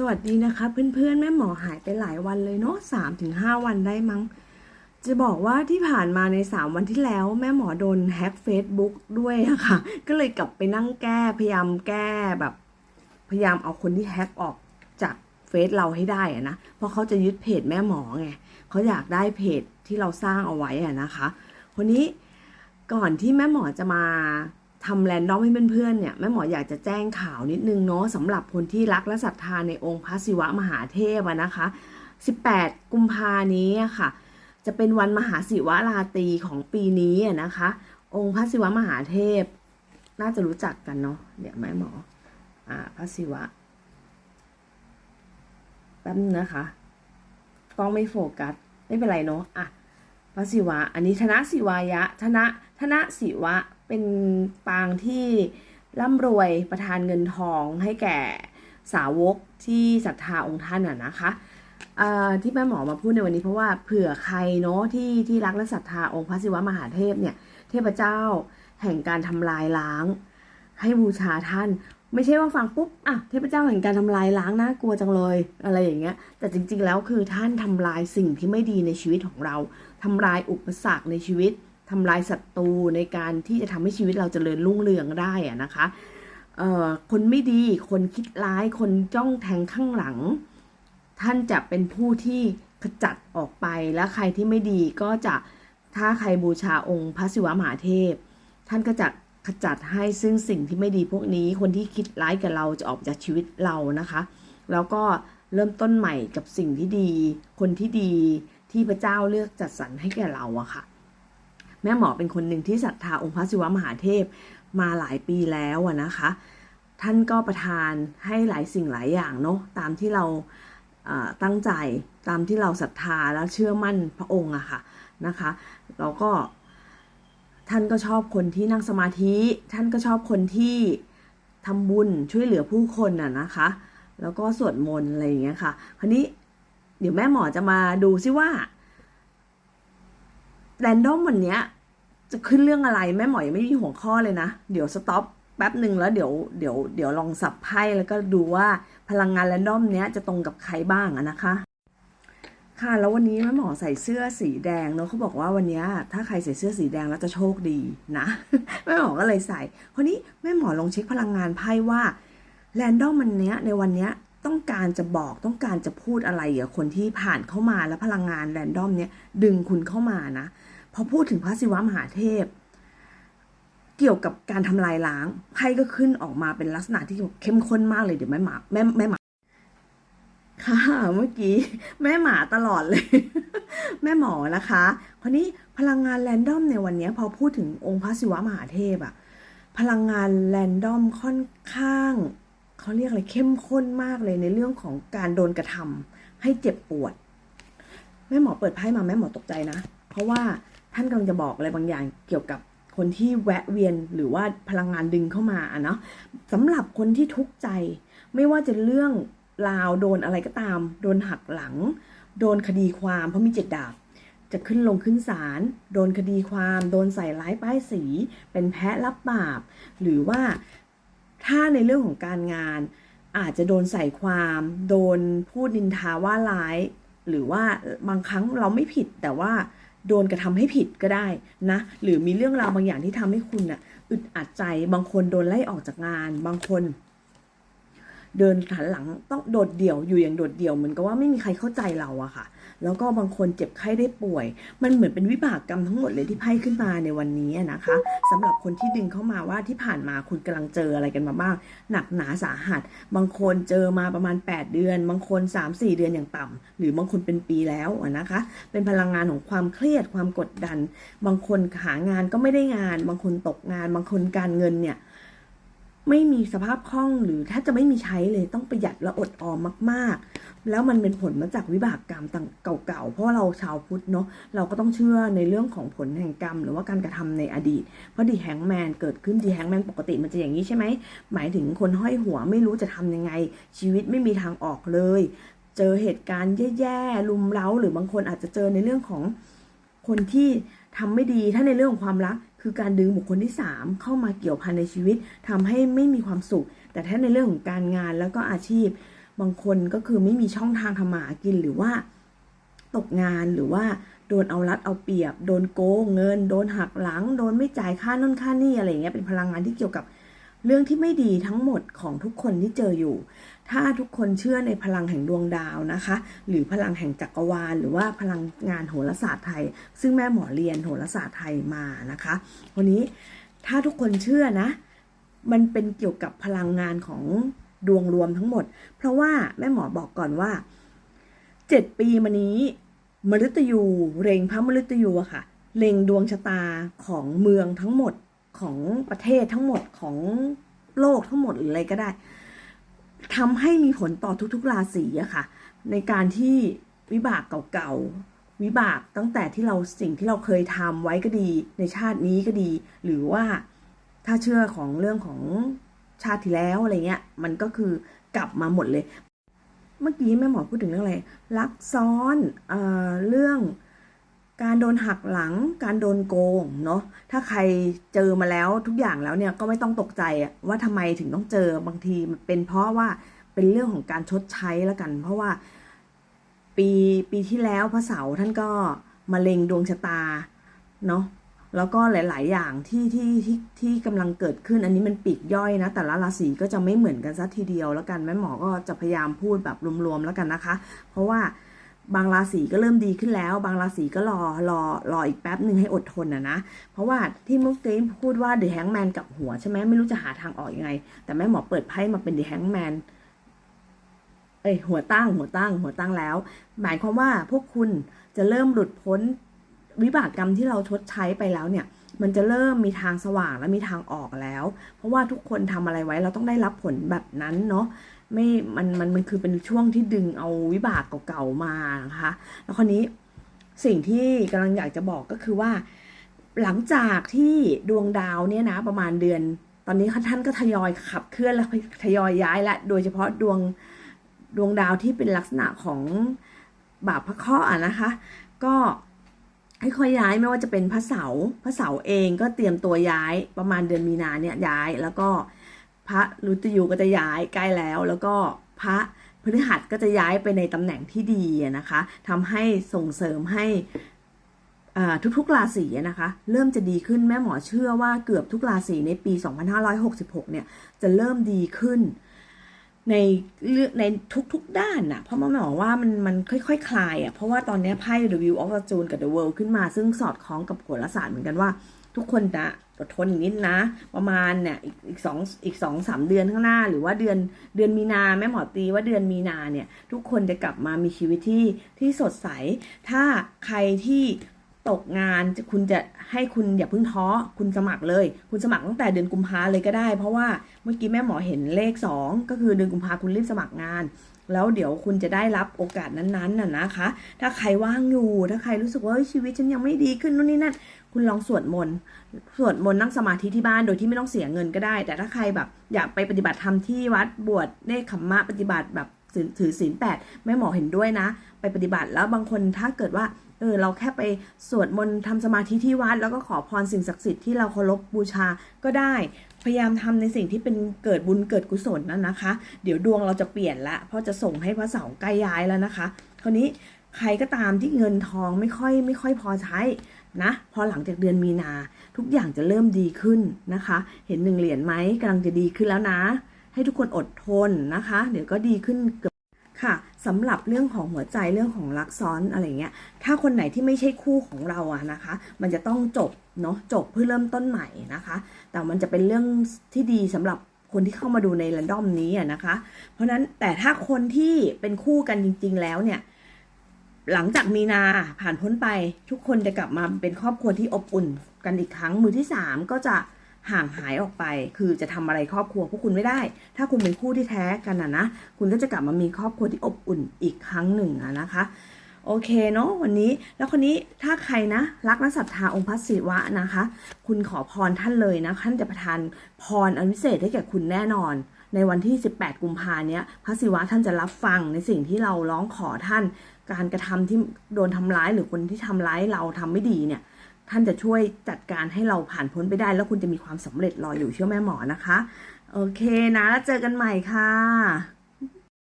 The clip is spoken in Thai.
สวัสดีนะคะเพื่อนๆ แม่หมอหายไปหลายวันเลยเนาะสามถึงห้าวันได้มั้ง จะบอกว่าที่ผ่านมาในสามวันที่แล้ว แม่หมอโดนแฮ็ก Facebook ด้วยอะค่ะ ก็เลยกลับไปนั่งแก้พยายามแก้แบบ พยายามเอาคนที่แฮ็กออกจากเฟซเราให้ได้อะนะ เพราะเขาจะยึดเพจแม่หมอไงเขาอยากได้เพจที่เราสร้างเอาไว้อะนะคะคนนี้ก่อนที่แม่หมอจะมา ทำแรนดอมให้เพื่อนๆเนี่ยแม่หมออยากจะแจ้งข่าวนิดนึงเนาะสำหรับคนที่รักและศรัทธาในองค์พระศิวะมหาเทพะนะคะ 18 กุมภานี้ค่ะ จะเป็นวันมหาศิวะราตรีของปีนี้นะคะ องค์พระศิวะมหาเทพ น่าจะรู้จักกันเนาะเดี๋ยวแม่หมออ่าพระศิวะแป๊บนึงนะคะกล้องไม่โฟกัสไม่เป็นไรเนาะอะพระศิวะ อันนี้ธนศิวายะธนะธนศิวะ เป็นปางที่ร่ำรวยประทานเงินทองให้แก่สาวกที่ศรัทธาองค์ท่านอะนะคะที่แม่หมอมาพูดในวันนี้เพราะว่าเผื่อใครเนาะที่ที่รักและศรัทธาองค์พระศิวะมหาเทพเนี่ยเทพเจ้าแห่งการทำลายล้าง ให้บูชาท่าน ไม่ใช่ว่าฟังปุ๊บอะเทพเจ้าแห่งการทำลายล้างน่ากลัวจังเลย อะไรอย่างเงี้ย แต่จริงๆแล้วคือท่านทำลายสิ่งที่ไม่ดีในชีวิตของเราทำลายอุปสรรคในชีวิต ทำลายศัตรูในการที่จะทำให้ชีวิตเราจเจริญรุ่งเรืองได้อะนะคะเอ่อคนไม่ดีคนคิดร้ายคนจ้องแทงข้างหลัง ท่านจะเป็นผู้ที่ขจัดออกไปและใครที่ไม่ดีก็จะถ้าใครบูชาองค์พระศิวะมหาเทพ ท่านก็จะขจัดให้ซึ่งสิ่งที่ไม่ดีพวกนี้คนที่คิดร้ายกับเราจะออกจากชีวิตเรานะคะ แล้วก็เริ่มต้นใหม่กับสิ่งที่ดี คนที่ดีที่พระเจ้าเลือกจัดสรรให้แก่เราอะค่ะ แม่หมอเป็นคนหนึ่งที่ศรัทธาองค์พระศิวะมหาเทพมาหลายปีแล้วนะคะ ท่านก็ประทานให้หลายสิ่งหลายอย่างเนาะตามที่เราตั้งใจตามที่เราศรัทธาแล้วเชื่อมั่นพระองค์อะค่ะนะคะแล้วก็ท่านก็ชอบคนที่นั่งสมาธิ ท่านก็ชอบคนที่ทำบุญช่วยเหลือผู้คนน่ะนะคะ แล้วก็สวดมนต์อะไรอย่างเงี้ยค่ะ คราวนี้เดี๋ยวแม่หมอจะมาดูซิว่า แรนดอมวันเนี้ยจะขึ้นเรื่องอะไรแม่หมอยังไม่มีหัวข้อเลยนะ เดี๋ยวสต็อปแป๊บหนึ่งแล้วเดี๋ยวเดี๋ยวเดี๋ยวลองสับไพ่แล้วก็ดูว่าพลังงานแรนดอมเนี้ยจะตรงกับใครบ้างนะคะ ค่ะแล้ววันนี้แม่หมอใส่เสื้อสีแดงเนอะเขาบอกว่าวันนี้ถ้าใครใส่เสื้อสีแดงแล้วจะโชคดีนะแม่หมอก็เลยใส่คนนี้แม่หมอลองเช็คพลังงานไพ่ว่าแรนดอมมันเนี้ยในวันเนี้ย ต้องการจะบอกต้องการจะพูดอะไรกับคนที่ผ่านเข้ามาแล้วพลังงานแรนดอมเนี้ยดึงคุณเข้ามานะพอพูดถึงพระศิวะมหาเทพ เกี่ยวกับการทำลายล้างไพ่ก็ขึ้นออกมาเป็นลักษณะที่เข้มข้นมากเลยเดี๋ยวแม่หมาแม่แม่หมาค่ะเมื่อกี้แม่หมาตลอดเลย แม่หมอนะคะคราวนี้พลังงานแรนดอมในวันนี้พอพูดถึงองค์พระศิวะมหาเทพอะพลังงานแรนดอมค่อนข้าง เขาเรียกอะไรเข้มข้นมากเลยในเรื่องของการโดนกระทำให้เจ็บปวด แม่หมอเปิดไพ่มาแม่หมอตกใจนะ เพราะว่าท่านกำลังจะบอกอะไรบางอย่างเกี่ยวกับคนที่แวะเวียนหรือว่าพลังงานดึงเข้ามาอะเนาะสำหรับคนที่ทุกข์ใจ ไม่ว่าจะเรื่องราวโดนอะไรก็ตาม โดนหักหลัง โดนคดีความเพราะมีเจ็ดดาบจะขึ้นลงขึ้นศาลโดนคดีความ โดนใส่ร้ายป้ายสี เป็นแพ้รับบาป หรือว่า ถ้าในเรื่องของการงาน อาจจะโดนใส่ความ โดนพูดนินทาว่าร้าย หรือว่าบางครั้งเราไม่ผิดแต่ว่าโดนกระทำให้ผิดก็ได้นะ หรือมีเรื่องราวบางอย่างที่ทำให้คุณน่ะอึดอัดใจ บางคนโดนไล่ออกจากงาน บางคน เดินหันหลังต้องโดดเดี่ยวอยู่อย่างโดดเดี่ยวเหมือนกับว่าไม่มีใครเข้าใจเราอะค่ะ แล้วก็บางคนเจ็บไข้ได้ป่วย มันเหมือนเป็นวิบากกรรมทั้งหมดเลยที่ไพ่ขึ้นมาในวันนี้นะคะสำหรับคนที่ดึงเข้ามาว่าที่ผ่านมาคุณกำลังเจออะไรกันมาบ้าง หนักหนาสาหัส บางคนเจอมาประมาณ 8 เดือน บางคน 3-4 เดือนอย่างต่ำหรือบางคนเป็นปีแล้วนะคะ เป็นพลังงานของความเครียดความกดดัน บางคนหางานก็ไม่ได้งาน บางคนตกงาน บางคนการเงินเนี่ย ไม่มีสภาพคล่องหรือถ้าจะไม่มีใช้เลยต้องประหยัดและอดออมมากๆ แล้วมันเป็นผลมาจากวิบากกรรมต่างเก่าๆ เพราะเราชาวพุทธเนาะเราก็ต้องเชื่อในเรื่องของผลแห่งกรรม หรือว่าการกระทำในอดีต เพราะดีแฮงแมนเกิดขึ้นดีแฮงแมนปกติมันจะอย่างนี้ใช่ไหมหมายถึงคนห้อยหัวไม่รู้จะทำยังไง ชีวิตไม่มีทางออกเลย เจอเหตุการณ์แย่ๆลุมเร้า หรือบางคนอาจจะเจอในเรื่องของคนที่ทำไม่ดีถ้าในเรื่องของความรัก คือการดึงบุคคลที่ 3 เข้ามาเกี่ยวพันในชีวิตทำให้ไม่มีความสุข แต่ถ้าในเรื่องของการงานแล้วก็อาชีพ บางคนก็คือไม่มีช่องทางทำมาหากินหรือว่า ตกงานหรือว่าโดนเอารัดเอาเปรียบ โดนโกงเงิน โดนหักหลัง โดนไม่จ่ายค่านั่นค่านี่อะไรเงี้ยเป็นพลังงานที่เกี่ยวกับ เรื่องที่ไม่ดีทั้งหมดของทุกคนที่เจออยู่ ถ้าทุกคนเชื่อในพลังแห่งดวงดาวนะคะ หรือพลังแห่งจักรวาล หรือว่าพลังงานโหราศาสตร์ไทย ซึ่งแม่หมอเรียนโหราศาสตร์ไทยมานะคะ วันนี้ถ้าทุกคนเชื่อนะ มันเป็นเกี่ยวกับพลังงานของดวงรวมทั้งหมด เพราะว่าแม่หมอบอกก่อนว่าเจ็ดปีมานี้มฤตยูเร็งพระมฤตยูอะค่ะเร็งดวงชะตาของเมืองทั้งหมด ของประเทศทั้งหมดของโลกทั้งหมดหรืออะไรก็ได้ทำให้มีผลต่อทุกๆราศีอะค่ะ ในการที่วิบากเก่าๆวิบากตั้งแต่ที่เราสิ่งที่เราเคยทำไว้ก็ดี ในชาตินี้ก็ดี หรือว่าถ้าเชื่อของเรื่องของชาติที่แล้วอะไรเงี้ย มันก็คือกลับมาหมดเลย เมื่อกี้แม่หมอพูดถึงเรื่องอะไรลักซ้อนเอ่อเรื่อง การโดนหักหลัง การโดนโกงเนาะ ถ้าใครเจอมาแล้วทุกอย่างแล้วเนี่ยก็ไม่ต้องตกใจอะว่าทำไมถึงต้องเจอบางทีมันเป็นเพราะว่าเป็นเรื่องของการชดใช้แล้วกัน เพราะว่าปีปีที่แล้วพระเสาท่านก็มาเล็งดวงชะตาเนาะแล้วก็หลาย ๆ อย่างที่ที่ที่ที่กำลังเกิดขึ้นอันนี้มันปีกย่อยนะ แต่ละราศีก็จะไม่เหมือนกันสัทีเดียวแล้วกันแม่หมอก็จะพยายามพูดแบบรวม ๆ แล้วกันนะคะ เพราะว่า บางราศีก็เริ่มดีขึ้นแล้ว บางราศีก็รอรอรออีกแป๊บหนึ่งให้อดทนนะนะ เพราะว่าที่มุกกี้พูดว่า The Hangman กับหัวใช่ไหมไม่รู้จะหาทางออกยังไง แต่แม่หมอเปิดไพ่มาเป็น The Hangman เอ้ยหัวตั้งหัวตั้งหัวตั้งแล้ว หมายความว่าพวกคุณจะเริ่มหลุดพ้นวิบากกรรมที่เราชดใช้ไปแล้วเนี่ย มันจะเริ่มมีทางสว่างและมีทางออกแล้ว เพราะว่าทุกคนทำอะไรไว้เราต้องได้รับผลแบบนั้นเนาะ ไม่มันมันมันคือเป็นช่วงที่ดึงเอาวิบากเก่าๆมานะคะแล้วคราวนี้สิ่งที่กำลังอยากจะบอกก็คือว่า หลังจากที่ดวงดาวเนี่ยนะประมาณเดือน ตอนนี้ท่านก็ทยอยขับเคลื่อนแล้วทยอยย้ายและโดยเฉพาะดวงดวงดาวที่เป็นลักษณะของบาปพระเคราะห์อะนะคะ ก็ให้ค่อยย้ายไม่ว่าจะเป็นพระเสาร์พระเสาร์เองก็เตรียมตัวย้ายประมาณเดือนมีนาเนี่ยย้ายแล้วก็ พระลุตยูก็จะย้ายใกล้แล้ว แล้วก็พระพฤหัสก็จะย้ายไปในตำแหน่งที่ดีนะคะทำให้ส่งเสริมให้ทุกๆราศีนะคะ เริ่มจะดีขึ้นแม่หมอเชื่อว่าเกือบทุกราศีในปี 2566 เนี่ยจะเริ่มดีขึ้น ในเรื่องในทุกๆด้านน่ะเพราะแม่หมอว่ามันมันค่อยๆคคลายอะเพราะว่าตอนนี้ไพ่ The View of Fortune กับ The World ขึ้นมา ซึ่งสอดคล้องกับโหราศาสตร์เหมือนกันว่า ทุกคนนะอดทนอีกนิดนะ ประมาณเนี่ยอีกอีกสองอีกสองสามเดือนข้างหน้า หรือว่าเดือนเดือนมีนาแม่หมอตีว่าเดือนมีนาเนี่ยทุกคนจะกลับมามีชีวิตที่ที่สดใส ถ้าใครที่ตกงานคุณจะให้คุณอย่าเพิ่งท้อคุณสมัครเลย คุณสมัครตั้งแต่เดือนกุมภาเลยก็ได้ เพราะว่าเมื่อกี้แม่หมอเห็นเลข 2 ก็คือเดือนกุมภาคุณรีบสมัครงาน แล้วเดี๋ยวคุณจะได้รับโอกาสนั้นๆน่ะนะคะ ถ้าใครว่างอยู่ถ้าใครรู้สึกว่าชีวิตฉันยังไม่ดีขึ้นนู่นนี่นั่น คุณลองสวดมนต์สวดมนต์นั่งสมาธิที่บ้านโดยที่ไม่ต้องเสียเงินก็ได้ แต่ถ้าใครแบบอยากไปปฏิบัติธรรมที่วัดบวชเนคขมมะปฏิบัติแบบถือศีลแปดแม่หมอเห็นด้วยนะ ไปปฏิบัติแล้วบางคนถ้าเกิดว่าเออเราแค่ไปสวดมนต์ทำสมาธิที่วัด แล้วก็ขอพรสิ่งศักดิ์สิทธิ์ที่เราเคารพบูชาก็ได้ พยายามทำในสิ่งที่เป็นเกิดบุญเกิดกุศลนั่นนะคะ เดี๋ยวดวงเราจะเปลี่ยนละเพราะจะส่งให้พระเสาใกล้ย้ายแล้วนะคะ คราวนี้ใครก็ตามที่เงินทองไม่ค่อยไม่ค่อยพอใช้ นะพอหลังจากเดือนมีนา ทุกอย่างจะเริ่มดีขึ้นนะคะ เห็นหนึ่งเหรียญไหมกำลังจะดีขึ้นแล้วนะ ให้ทุกคนอดทนนะคะ เดี๋ยวก็ดีขึ้นเกือบค่ะสำหรับเรื่องของหัวใจเรื่องของรักซ้อนอะไรเงี้ย ถ้าคนไหนที่ไม่ใช่คู่ของเราอะนะคะ มันจะต้องจบเนาะจบเพื่อเริ่มต้นใหม่นะคะ แต่มันจะเป็นเรื่องที่ดีสำหรับคนที่เข้ามาดูในรันดอมนี้อะนะคะ เพราะนั้นแต่ถ้าคนที่เป็นคู่กันจริง ๆ แล้วเนี่ย หลังจากมีนาผ่านพ้นไปทุกคนจะกลับมาเป็นครอบครัวที่อบอุ่นกันอีกครั้งมือที่สามก็จะห่างหายออกไป คือจะทำอะไรครอบครัวพวกคุณไม่ได้ ถ้าคุณเป็นคู่ที่แท้กันนะนะ คุณก็จะกลับมามีครอบครัวที่อบอุ่นอีกครั้งหนึ่งนะคะ โอเคเนาะวันนี้แล้วคนนี้ถ้าใครนะ รักและศรัทธาองค์พระศิวะนะคะ คุณขอพรท่านเลยนะท่านจะประทานพรอันวิเศษให้แก่คุณแน่นอน ในวันที่ 18 กุมภาเนี้ยพระศิวะท่านจะรับฟังในสิ่งที่เราร้องขอท่าน การกระทำที่โดนทำร้ายหรือคนที่ทำร้ายเราทำไม่ดีเนี่ย ท่านจะช่วยจัดการให้เราผ่านพ้นไปได้ แล้วคุณจะมีความสำเร็จรออยู่เชื่อแม่หมอนะคะ โอเคนะ แล้วเจอกันใหม่ค่ะ